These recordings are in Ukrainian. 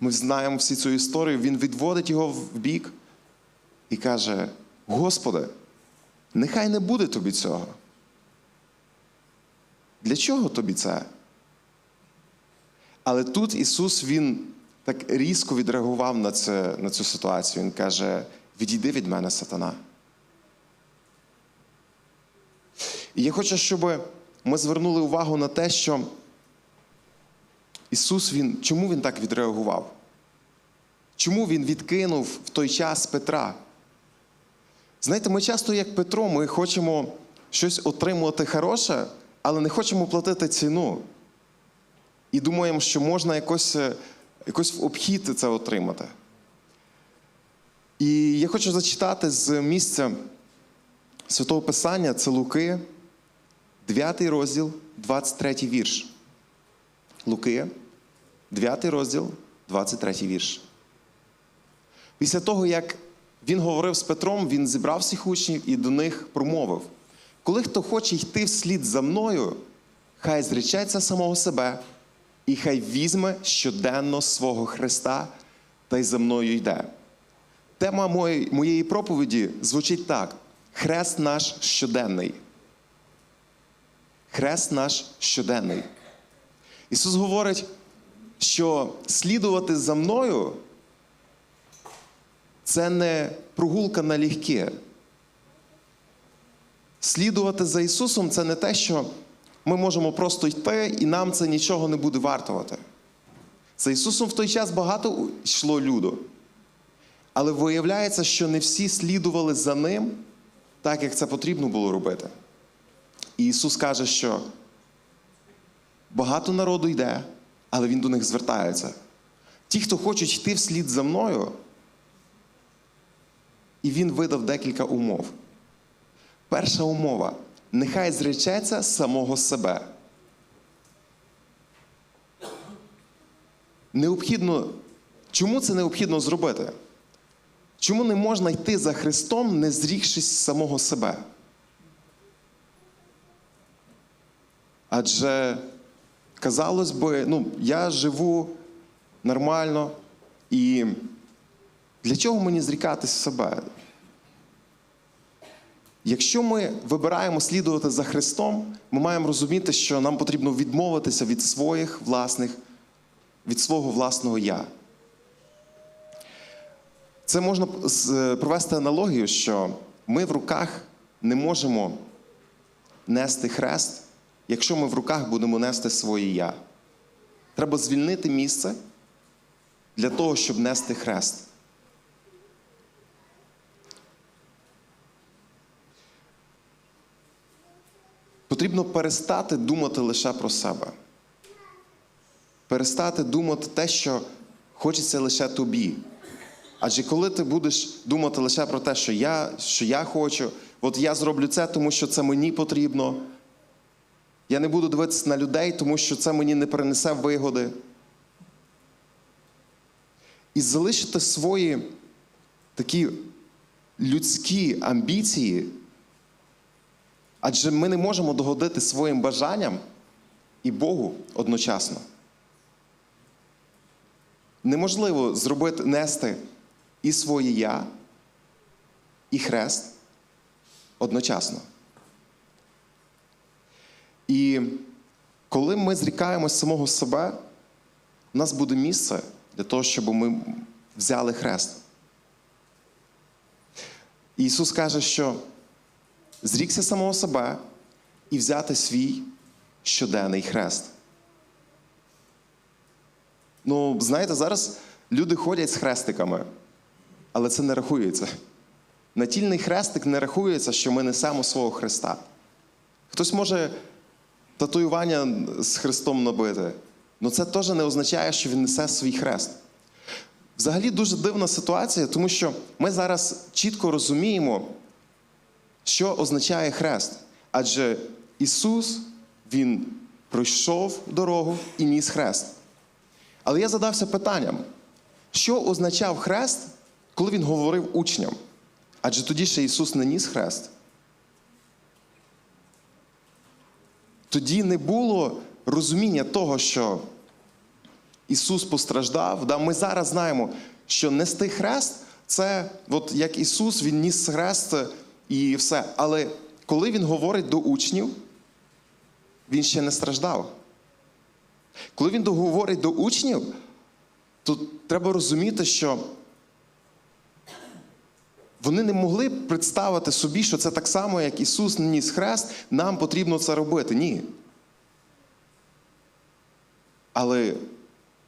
Ми знаємо всі цю історію. Він відводить його в бік і каже: Господи, нехай не буде тобі цього. Для чого тобі це? Але тут Ісус Він так різко відреагував на, це, на цю ситуацію. Він каже: відійди від мене, сатана. І я хочу, щоб ми звернули увагу на те, що Ісус, він, чому Він так відреагував? Чому Він відкинув в той час Петра? Знаєте, ми часто, як Петро, ми хочемо щось отримувати хороше, але не хочемо платити ціну. І думаємо, що можна якось, е, якось в обхід це отримати. І я хочу зачитати з місця Святого Писання, це Луки, 9 розділ, 23 вірш. Луки, 9 розділ, 23 вірш. Після того, як він говорив з Петром, він зібрав всіх учнів і до них промовив: Коли хто хоче йти вслід за мною, хай зречеться самого себе, і хай візьме щоденно свого Христа та й за мною йде. Тема моєї, проповіді звучить так: Хрест наш щоденний. Хрест наш щоденний. Ісус говорить, що слідувати за мною це не прогулка налегке. Слідувати за Ісусом це не те, що ми можемо просто йти, і нам це нічого не буде вартувати. За Ісусом в той час багато йшло люду. Але виявляється, що не всі слідували за Ним так, як це потрібно було робити. І Ісус каже, що багато народу йде, але Він до них звертається. Ті, хто хочуть йти вслід за мною, і він видав декілька умов. Перша умова нехай зречеться самого себе. Необхідно, чому це необхідно зробити? Чому не можна йти за Христом, не зрікшись самого себе? Адже, казалось би, ну, я живу нормально, і для чого мені зрікатись себе? Якщо ми вибираємо слідувати за Христом, ми маємо розуміти, що нам потрібно відмовитися від своїх власних, від свого власного я. Це можна провести аналогію, що ми в руках не можемо нести хрест, якщо ми в руках будемо нести своє я. Треба звільнити місце для того, щоб нести хрест. Потрібно перестати думати лише про себе. Перестати думати те, що хочеться лише тобі. Адже коли ти будеш думати лише про те, що я, що я хочу, от я зроблю це, тому що це мені потрібно. Я не буду дивитися на людей, тому що це мені не принесе вигоди. І залишити свої такі людські амбіції, адже ми не можемо догодити своїм бажанням і Богу одночасно. Неможливо зробити нести і своє я, і хрест одночасно. І коли ми зрікаємось самого себе, у нас буде місце для того, щоб ми взяли хрест. Ісус каже, що зрікся самого себе і взяти свій щоденний хрест. Ну, знаєте, зараз люди ходять з хрестиками, але це не рахується. Натільний хрестик не рахується, що ми несемо свого Христа. Хтось може татуювання з Христом набити, але це теж не означає, що він несе свій хрест. Взагалі дуже дивна ситуація, тому що ми зараз чітко розуміємо, що означає хрест. Адже Ісус, Він пройшов дорогу і ніс хрест. Але я задався питанням, що означав хрест, коли він говорив учням? Адже тоді ще Ісус не ніс хрест. Тоді не було розуміння того, що Ісус постраждав. Да, Ми зараз знаємо, що нести хрест це от як Ісус, Він ніс хрест і все. Але коли Він говорить до учнів, Він ще не страждав. Коли Він говорить до учнів, то треба розуміти, що вони не могли представити собі, що це так само, як Ісус ніс хрест, нам потрібно це робити. Ні. Але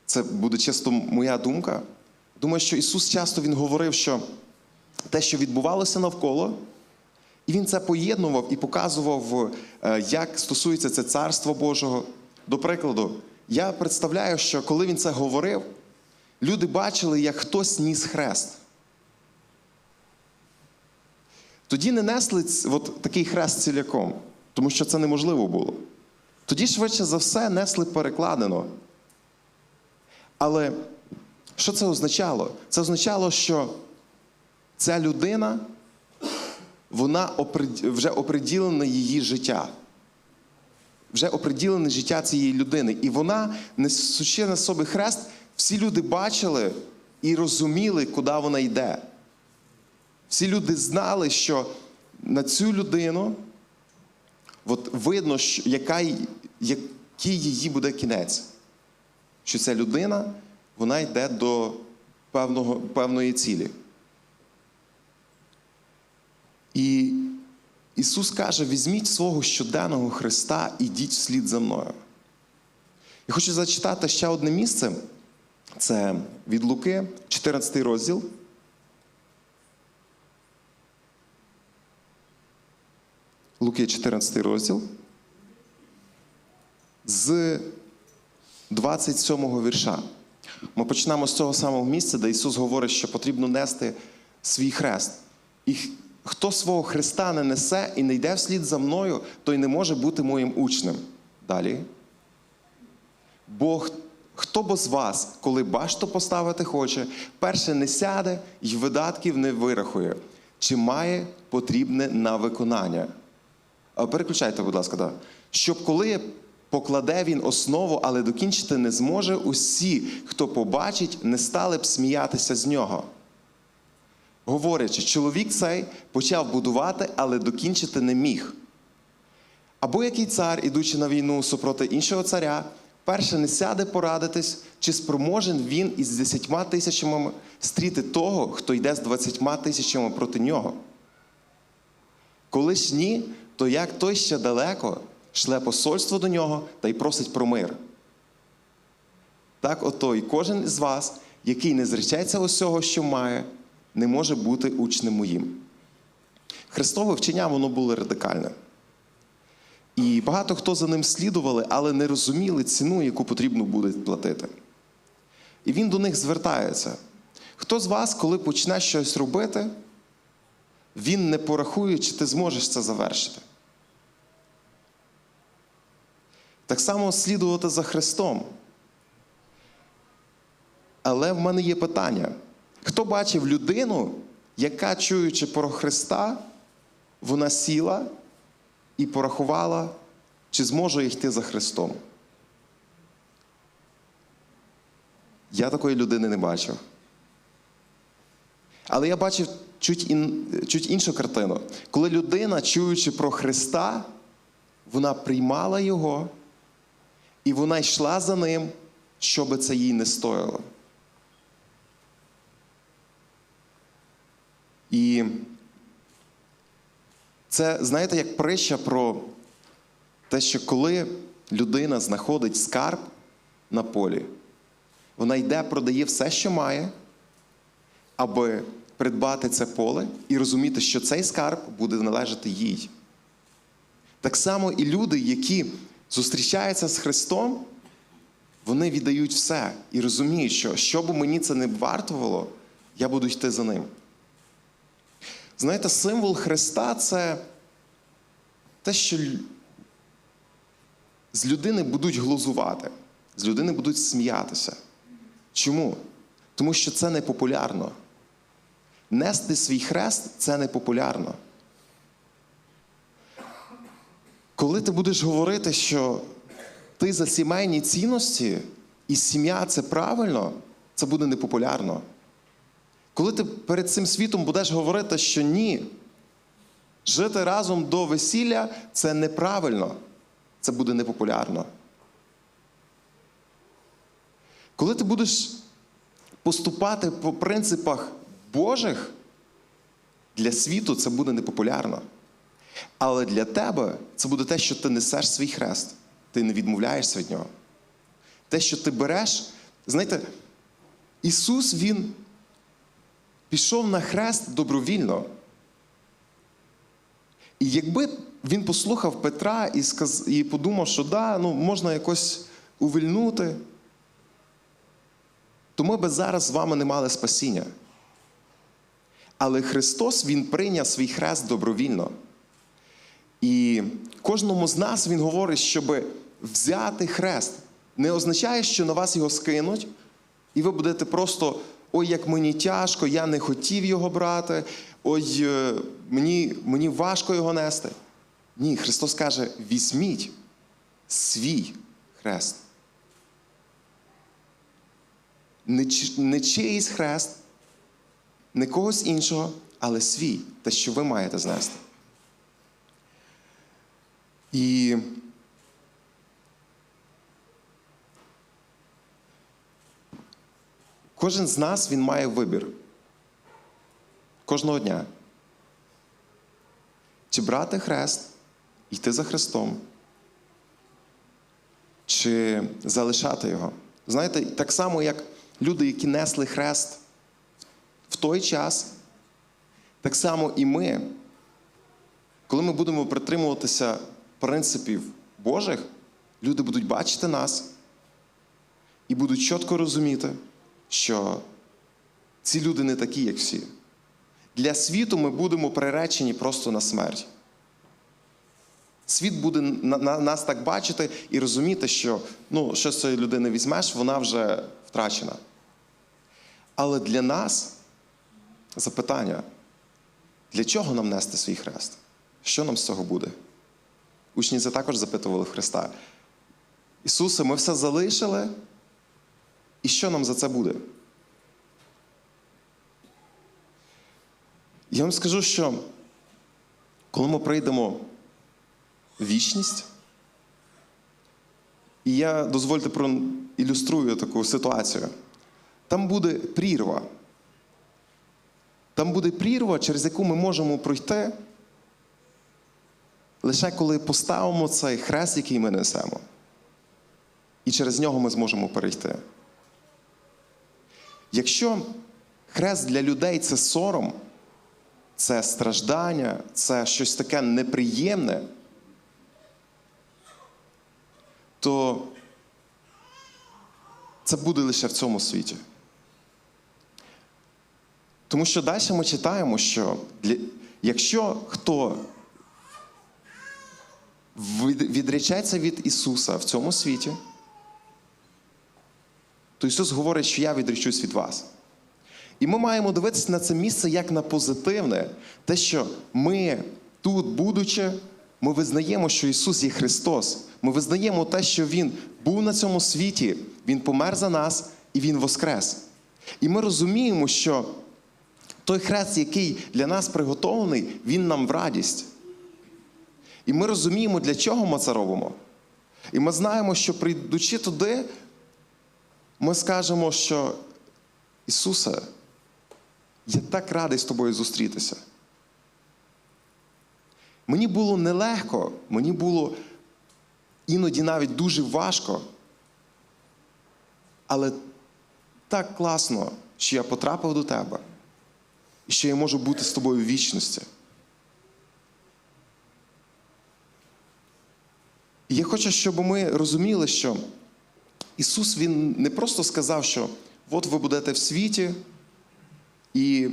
це буде чисто моя думка. Думаю, що Ісус часто Він говорив, що те, що відбувалося навколо, і Він це поєднував і показував, е, як стосується це Царства Божого. До прикладу, я представляю, що коли він це говорив, люди бачили, як хтось ніс хрест. Тоді не несли от такий хрест ціляком, тому що це неможливо було. Тоді, швидше за все, несли перекладено. Але що це означало? Це означало, що ця людина, вона вже оприділене її життя. Вже оприділене життя цієї людини. І вона, несучи на собі хрест, всі люди бачили і розуміли, куди вона йде. Всі люди знали, що на цю людину от видно, що, яка, який її буде кінець. Що ця людина вона йде до певного, певної цілі. І Ісус каже: візьміть свого щоденного Христа і йдіть вслід за мною. Я хочу зачитати ще одне місце. Це від Луки, 14 розділ. Луки 14 розділ. З 27 вірша. Ми почнемо з цього самого місця, де Ісус говорить, що потрібно нести свій хрест. І хто свого хреста не несе і не йде вслід за мною, той не може бути моїм учнем. Далі. Бо хто бо з вас, коли башто поставити хоче, перше не сяде й видатків не вирахує, чи має потрібне на виконання. Переключайте, будь ласка, да. щоб коли покладе він основу, але докінчити не зможе, усі, хто побачить, не стали б сміятися з нього. Говорячи, чоловік цей почав будувати, але докінчити не міг. Або який цар, ідучи на війну супроти іншого царя, перше не сяде порадитись, чи спроможен він із десятьма тисячами стріти того, хто йде з двадцятьма тисячами проти нього. Коли ж ні, то як той ще далеко шле посольство до нього та й просить про мир. Так ото і кожен із вас, який не зречеться усього, що має, не може бути учнем моїм. Христове вчення воно було радикальне. І багато хто за ним слідували, але не розуміли ціну, яку потрібно буде платити. І він до них звертається. Хто з вас, коли почне щось робити, він не порахує, чи ти зможеш це завершити. Так само слідувати за Христом. Але в мене є питання: хто бачив людину, яка, чуючи про Христа, вона сіла і порахувала, чи зможе йти за Христом? Я такої людини не бачив. Але я бачив чуть, ін, чуть іншу картину. Коли людина, чуючи про Христа, вона приймала Його, і вона йшла за ним, що би це їй не стоїло. І це, знаєте, як притча про те, що коли людина знаходить скарб на полі, вона йде, продає все, що має, аби придбати це поле і розуміти, що цей скарб буде належати їй. Так само і люди, які зустрічаються з Христом, вони віддають все і розуміють, що що б мені це не вартувало, я буду йти за ним. Знаєте, символ Христа це те, що з людини будуть глузувати, з людини будуть сміятися. Чому? Тому що це не популярно. Нести свій хрест це не популярно. Коли ти будеш говорити, що ти за сімейні цінності, і сім'я це правильно, це буде непопулярно. Коли ти перед цим світом будеш говорити, що ні, жити разом до весілля це неправильно, це буде непопулярно. Коли ти будеш поступати по принципах Божих, для світу це буде непопулярно. Але для тебе це буде те, що ти несеш свій хрест, ти не відмовляєшся від нього. Те, що ти береш, знаєте, Ісус Він пішов на хрест добровільно. І якби він послухав Петра і сказ... і подумав, що да, ну, можна якось увільнути, то ми би зараз з вами не мали спасіння. Але Христос Він прийняв свій хрест добровільно. І кожному з нас Він говорить, щоб взяти хрест. Не означає, що на вас його скинуть, і ви будете просто ой, як мені тяжко, я не хотів його брати, ой, е, мені, мені важко його нести. Ні, Христос каже: візьміть свій хрест. Не, не чиїсь хрест, не когось іншого, але свій, те, що ви маєте знести. І кожен з нас він має вибір. Кожного дня. Чи брати хрест, йти за Христом, чи залишати його. Знаєте, так само, як люди, які несли хрест в той час, так само і ми, коли ми будемо притримуватися принципів Божих, люди будуть бачити нас і будуть чітко розуміти, що ці люди не такі, як всі. Для світу ми будемо приречені просто на смерть. Світ буде на, на- нас так бачити і розуміти, що ну, що з цієї людини візьмеш, вона вже втрачена. Але для нас запитання: для чого нам нести свій хрест? Що нам з цього буде? Учні це також запитували Христа. Ісусе, ми все залишили, і що нам за це буде? Я вам скажу, що коли ми прийдемо в вічність, і я дозвольте проілюструю таку ситуацію, там буде прірва. Там буде прірва, через яку ми можемо пройти, лише коли поставимо цей хрест, який ми несемо. І через нього ми зможемо перейти. Якщо хрест для людей це сором, це страждання, це щось таке неприємне, то це буде лише в цьому світі. Тому що далі ми читаємо, що для... якщо хто відречеться від Ісуса в цьому світі, то Ісус говорить, що я відречусь від вас. І ми маємо дивитися на це місце як на позитивне, те, що ми тут, будучи, ми визнаємо, що Ісус є Христос. Ми визнаємо те, що Він був на цьому світі, Він помер за нас і Він воскрес. І ми розуміємо, що той хрест, який для нас приготовлений, він нам в радість. І ми розуміємо, для чого ми це робимо. І ми знаємо, що прийдучи туди, ми скажемо, що Ісусе, я так радий з тобою зустрітися. Мені було нелегко, мені було іноді навіть дуже важко. Але так класно, що я потрапив до тебе і що я можу бути з тобою в вічності. І я хочу, щоб ми розуміли, що Ісус Він не просто сказав, що от ви будете в світі, і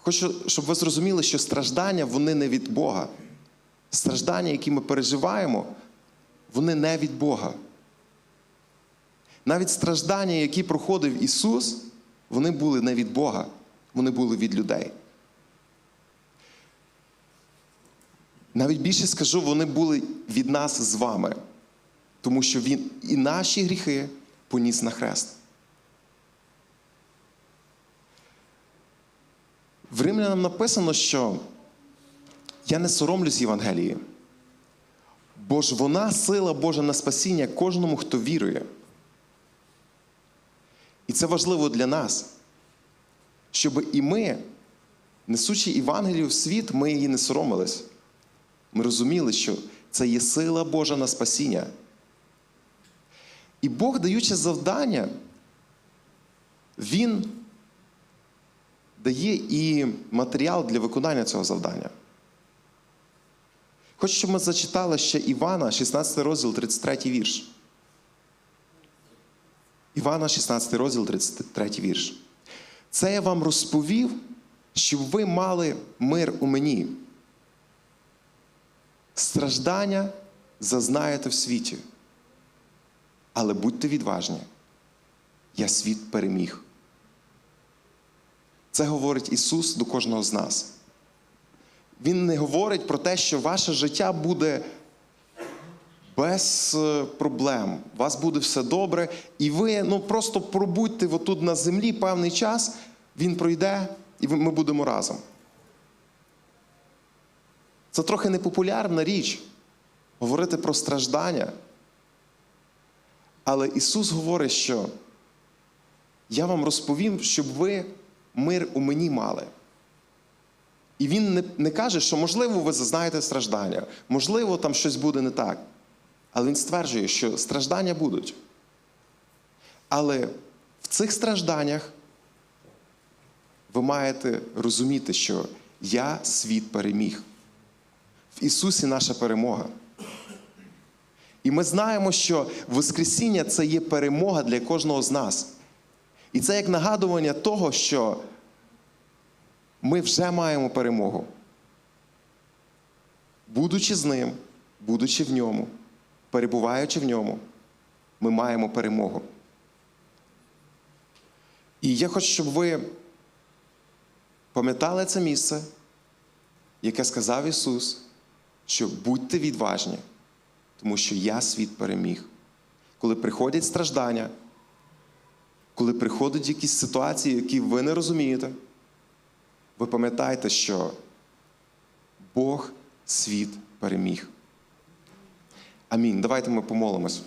хочу, щоб ви зрозуміли, що страждання вони не від Бога. Страждання, які ми переживаємо, вони не від Бога. Навіть страждання, які проходив Ісус, вони були не від Бога, вони були від людей. Навіть більше скажу, вони були від нас з вами. Тому що Він і наші гріхи, поніс на хрест. В Римлянам написано, що я не соромлюсь Євангелії, бо ж вона сила Божа на спасіння кожному, хто вірує. І це важливо для нас, щоб і ми, несучи Євангелію в світ, ми її не соромились. Ми розуміли, що це є сила Божа на спасіння. І Бог, даючи завдання, Він дає і матеріал для виконання цього завдання. Хочу, щоб ми зачитали ще Івана, 16 розділ, 33 вірш. Івана, 16 розділ, 33 вірш. Це я вам розповів, щоб ви мали мир у мені. Страждання зазнаєте в світі. Але будьте відважні. Я світ переміг. Це говорить Ісус до кожного з нас. Він не говорить про те, що ваше життя буде без е, проблем. У вас буде все добре, і ви ну, просто пробудьте отут на землі певний час, він пройде, і ми будемо разом. Це трохи непопулярна річ говорити про страждання. Але Ісус говорить, що я вам розповім, щоб ви мир у мені мали. І Він не, не каже, що можливо ви зазнаєте страждання, можливо, там щось буде не так. Але Він стверджує, що страждання будуть. Але в цих стражданнях ви маєте розуміти, що я світ переміг. В Ісусі наша перемога. І ми знаємо, що Воскресіння це є перемога для кожного з нас. І це як нагадування того, що ми вже маємо перемогу. Будучи з ним, будучи в ньому, перебуваючи в ньому, ми маємо перемогу. І я хочу, щоб ви пам'ятали це місце, яке сказав Ісус, що будьте відважні, тому що я світ переміг. Коли приходять страждання, коли приходять якісь ситуації, які ви не розумієте, ви пам'ятаєте, що Бог світ переміг. Амінь. Давайте ми помолимось.